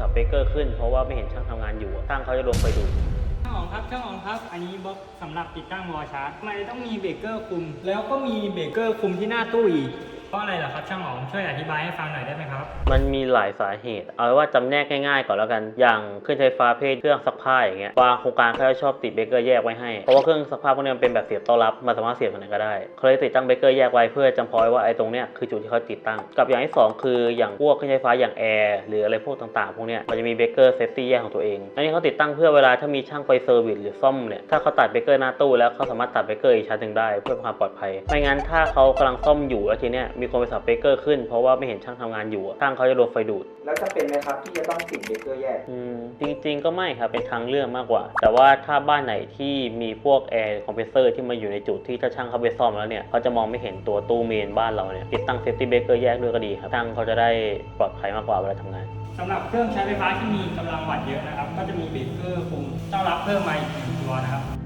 สับเบรกเกอร์ขึ้น เพราะว่าไม่เห็นช่างทำงานอยู่อะช่างเขาจะลงไปดู ช่างอ๋องครับช่างอ๋องครับ อันนี้บล็อกสำหรับติดตั้งวอลชาร์จทำไมต้องมีเบรกเกอร์คุม แล้วก็มีเบรกเกอร์คุมที่หน้าตู้อีก เพราะอะไรเหรอครับช่างอ๋องช่วยอธิบายให้ฟังหน่อยได้ไหมครับ มันมีหลายสาเหตุ เอาไว้ว่าจำแนกง่ายๆก่อนแล้วกัน อย่างเครื่องใช้ไฟฟ้าเพศเครื่องซักผ้าอย่างเงี้ยบางโครงการเขาจะชอบติดเบรกเกอร์แยกไว้ให้ เพราะว่าเครื่องซักผ้าพวกนี้มันเป็นแบบเสียบต้อนรับ มันสามารถเสียบมันไหนก็ได้เขาเลยติดตั้งเบรกเกอร์แยกไว้เพื่อจำเพาะไว้ว่าไอ้ตรงเนี้ยคือจุดที่เขาติดตั้ง กับอย่างที่สองคืออย่างพวกเครื่องใช้ไฟฟ้าอย่างแอร์หรืออะไรพวกต่างๆพวกเนี้ยมันจะมีเบรกเกอร์เซฟตี้แยกของตัวเอง อันนี้เขาติดตั้งเพื่อเวลาถ้ามีช่างไปเซอร์วิสหรือซ่อมเนี่ยถ้าเขาตัดเบรกเกอร์หน้าตู้แล้วเขาสามารถตัดเบรกเกอร์อีกชั้นหนึ่งได้เพื่อความปลอดภัยไม่งั้นถ้าเขากำลังซ่อมอยู่แล้วทีเนี้ยมีคนไปสับเบรกเกอร์ขึ้น เพราะว่าไม่เห็นช่างทำงานอยู่อะช่างเขาจะโดนไฟดูด แล้วจะเป็นไหมครับที่จะต้องติดเบรกเกอร์แยก อืมจริงๆก็ไม่ครับ เป็นทางเลือกมากกว่า แต่ว่าถ้าบ้านไหนที่มีพวกแอร์คอมเพรสเซอร์ที่มาอยู่ในจุดที่ถ้าช่างเขาไปซ่อมแล้วเนี่ยเขาจะมองไม่เห็นตัวตู้เมนบ้านเราเนี่ยติดตั้งเซฟตี้เบรกเกอร์แยกด้วยก็ดีครับช่างเขาจะได้ปลอดภัยมากกว่าเวลาทำงาน สำหรับเครื่องใช้ไฟฟ้าที่มีกำลังวัตต์เยอะนะครับ ก็จะมีเบรกเกอร์คุมต้องรับเพิ่มมาอีกหนึ่งตัวนะครับ